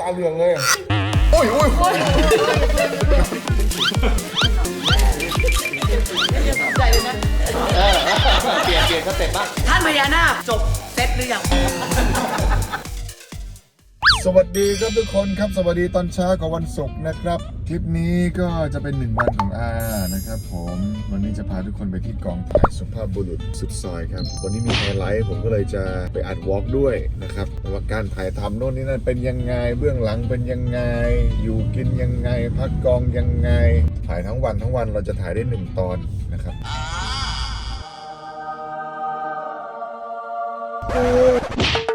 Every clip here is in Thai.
ตาเหลืองเลยโอ้ยโอ้ยใจเลยนะเปลี่ยนเปลี่ยนสเต็ปบ้างท่านพญานาคจบเซตหรือยัง สวัสดีครับทุกคนครับสวัสดีตอนเช้าของวันศุกร์นะครับคลิปนี้ก็จะเป็นหนึ่งวันของอานะครับ ผมวันนี้จะพาทุกคนไปที่กองถ่ายสุภาพบุรุษสุดซอยครับวันนี้มีไฮไลท์ผมก็เลยจะไปอัดวอล์กด้วยนะครับว่าการถ่ายทำโน่นนี่นั่นเป็นยังไง เบื้องหลังเป็นยังไง อยู่กินยังไง พักกองยังไง ถ่ายทั้งวันทั้งวันเราจะถ่ายได้หนึ่งตอนนะครับอ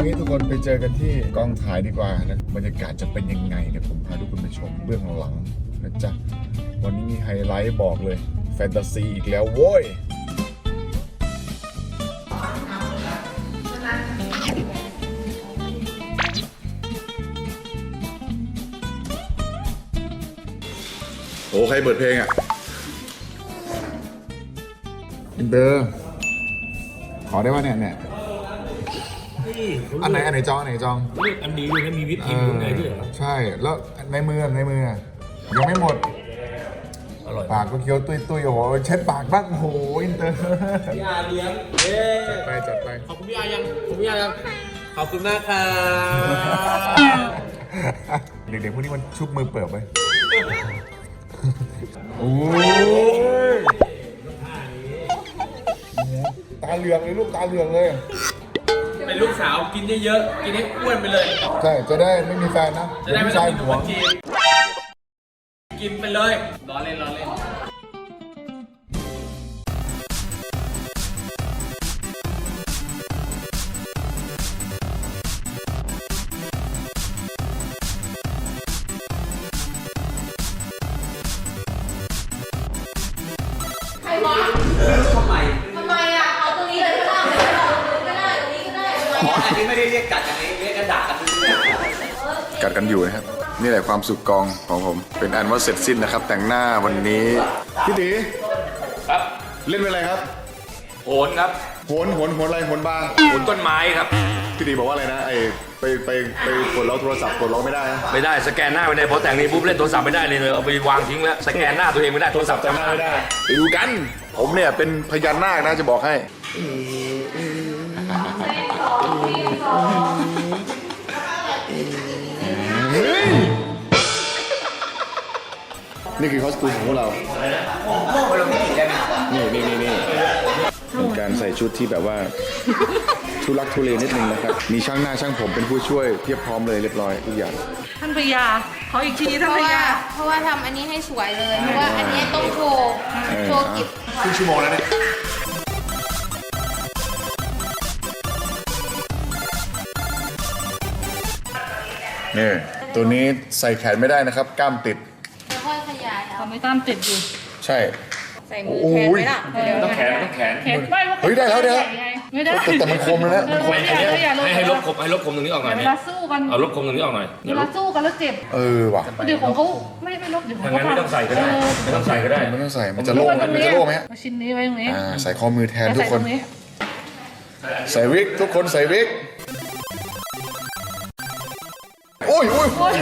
างี้ทุกคนไปเจอกันที่กองถ่ายดีกว่านะบรรยากาศจะเป็นยังไงเดี๋ยวผมพาทุกคนไปชมเบื้องหลังนะจ๊ะ วันนี้มีไฮไลท์บอกเลย แฟนตาซีอีกแล้วโว้ยโอ้ใครเปิดเพลงอะอินเตอร์ขอได้ว่าเนี่ยเนี่ย นี่เขาอันไหนอันไหนจองอันไหนจองเลือกอันดีเลยนะมีวิปครีมอยู่ในด้วยเหรอใช่ แล้วในมือในมือยังไม่หมด อร่อยปากก็เคี้ยวตุยตุยๆโอ้โหเช็ดปากบ้างโอ้โหอินเตอร์พี่อาเลี้ยงเย้จัดไปจัดไปขอบคุณพี่อายังขอบคุณพี่อายังขอบคุณมากครับเด็กๆพวกนี้มันชุบมือเปิดไปโอ้ยตาเหลืองเลยลูกตาเหลืองเลยเป็น ลูกสาวกินเยอะๆ กินให้อ้วนไปเลย ใช่ จะได้ไม่มีแฟนนะจะได้ไม่ผู้ต้อชางยมีหวคงนจีนกินไปเลยรอเล่นรอเล่นใครวะ นนี้ไม่ได้เรียกกัดกันเองเรียกกันด่ากันทุกเรื่องกัดกันอยู่นะครับ นี่แหละความสุขกองของผม เป็นอันว่าเสร็จสิ้นนะครับ แต่งหน้าวันนี้พี่ตีครับเล่นเป็นอะไรครับโหนครับโหนโหนโหนอะไรโหนบาร์โหนต้นไม้ครับพี่ตีบอกว่าอะไรนะไอ้ไปไปไปกดล็อกโทรศัพท์กดล็อกไม่ได้นะไม่ได้สแกนหน้าไม่ได้พอแต่งนี้ปุ๊บเล่นโทรศัพท์ไม่ได้เลยเลยเอาไปวางทิ้งแล้วสแกนหน้าตัวเองไม่ได้โทรศัพท์จำหน้าไม่ได้ไปดูกัน ผมเนี่ยเป็นพญานาคนะจะบอกให้ นี่คือคอสตูมของพวกเรา นี่นี่นี่นี่เป็นการใส่ชุดที่แบบว่า ทุลักทุเลนิดนึงนะครับ มีช่างหน้าช่างผมเป็นผู้ช่วยเพียบพร้อมเลยเรียบร้อยทุกอย่าง ท่านพญาขออีกทีเพท่านราะพว่าญาเพราะว่าทำอันนี้ให้สวยเลย เพราะว่าอันนี้ต้องโชว์เออโชว์กิบครึ่งชั่วโมงแล้วเนี่ย นี่ตัวนี้ใส่แขนไม่ได้นะครับ กล้ามติดแล้วค่อยขยายเอาทำไมตั้มติดอยู่ใช่ ใส่มือแทนไหมล่ะเดี๋ยวต้องแขนต้องแขนเห็นไม่ว่าเฮ้ยได้แล้วได้แล้ว ไม่ได้แต่แต่มันคมแล้วนะเออไม่ได้ไม่ได้ให้ให้ลบคมให้ลบคมตรงนี้ออกหน่อยเวนี่ลาสู้กันเอาลบคมตรงนี้ออกหน่อยเวลาสู้กันแล้วเจ็บ เออว่ะเดี๋ยวของเขาไม่ไม่ลบเดี๋ยวของถ้าเขางั้นไม่ต้องใส่ก็ได้ไม่ต้องใส่ก็ได้ไม่ต้องใส่มันจะโล่งไหมมันจะโล่งไหมฮะเอาชิ้นนี้ไว้ตรงนี้อ่าใส่ข้อมือแทนแล้วทุกใส่คตน รงนี้ใส่วิกทุกคนใส่วิก ยโอ้ย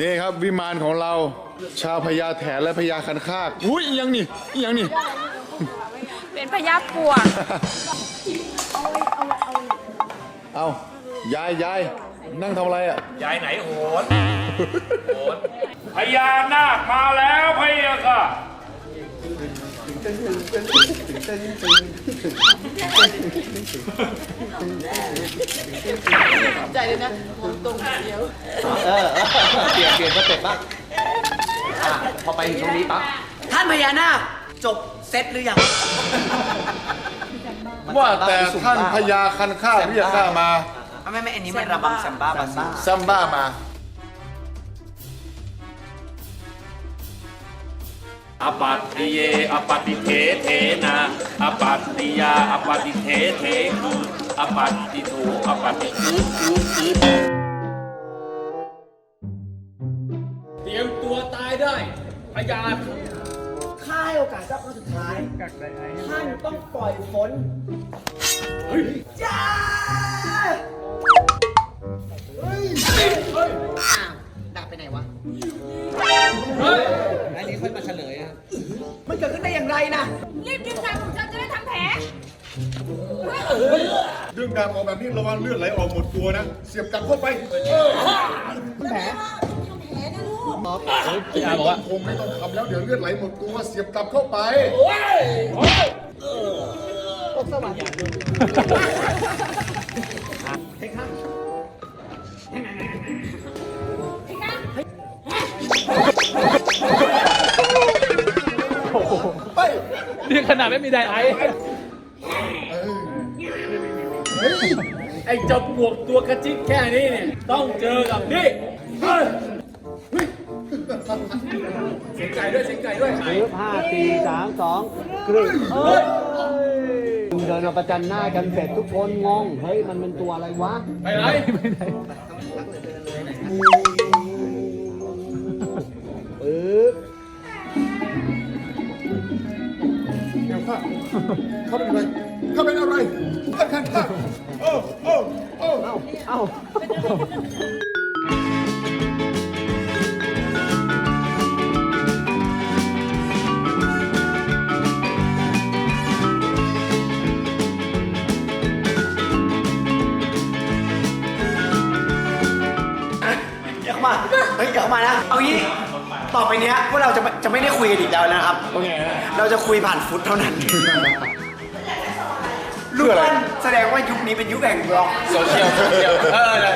นี่ครับวิมานของเราชาวพญาแถนและพญาคันคากอุ้ยอีหยังนี่อีหยังนี่ เป็นพญาปวกเอายายยายนั่งทำอะไรอะ ยายไหนโหนโหนพญานาคมาแล้วพญาค่ะ ใจเลยนะตรงเดียวเออเปลี่ยนเปลี่ยนสเต็ปบ้างอะพอไปถึงตรงนี้ปั๊บท่านพญานาคจบเซตหรือยังว่าแต่ท่านพญาคันคากที่จะข้ามาไม่ไม่อันนี้มันระบำแซมบ้าบาซ่า ซัมบ้ามา อปัตติเยอปัตติเทเทนาอปัตติยาอปัตติเทเทคืออปัตติโทอปัตติคือคือคือเตรียมตัวตายได้พยานใครให้โอกาสเจ้าครั้งสุดท้าย ท่านต้องปล่อยฝนจ้า อนมาเฉลยอะมันเกิดขึ้นได้อย่างไรนะรีบกินยาของฉันจะได้ทำแผลเรื่องการออกแบบนี้ระวังเลือดไหลออกหมดตัวนะ เสียบกลับเข้าไปแผลพี่อาบอกว่าคงไม่ต้องทำแล้วเดี๋ยวเลือดไหลหมดตัวเสียบกลับเข้าไปตกสวรรค์ ขนาดไม่มีไดไอซ์ไอ้เจ้าปวกตัวกระจิกแค่นี้เนี่ย ต้องเจอกับนี่เฮ้ยเฮ้ยเสียงไก่ด้วยเสียงไก่ด้วยห้าสี่สามสองกรึ๊บเฮ้ยเดินมาประจันหน้ากันเสร็จทุกคนงง เฮ้ย มันเป็นตัวอะไรวะ ไปไหนไปไหน เขาเป็นอะไรเขาเป็นอะไรท่านท่านท่านโอ้โอ้โอ้เอ้าเดี๋ยวเข้ามาเฮ้ยเดี๋ยวเข้ามานะ เอางี้ ต่อไปเนี้ยพวกเราจะไม่จะไม่ได้คุยกันอีกแล้วนะครับเราจะคุยผ่านฟุตเท่านั้นลูกปั้นแสดงว่ายุคนี้เป็นยุคแห่งบล็อกโซเชียลโซเชียลเออเลย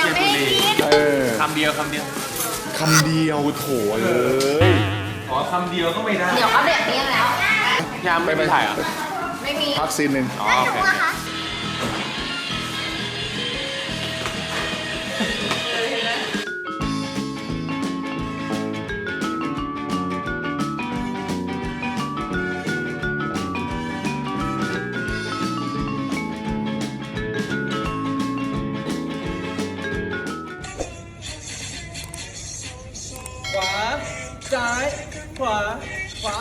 ยังไม่ได้กินเออคำเดียวคำเดียวคำเดียวโถเลยขอคำเดียวก็ไม่ได้ เดี๋ยวอัปเดตนี้แล้วยามไม่ไปถ่ายอะไม่มีพักซีนหนึ่งอ๋อโอเค ซ้าย ขวา ขวา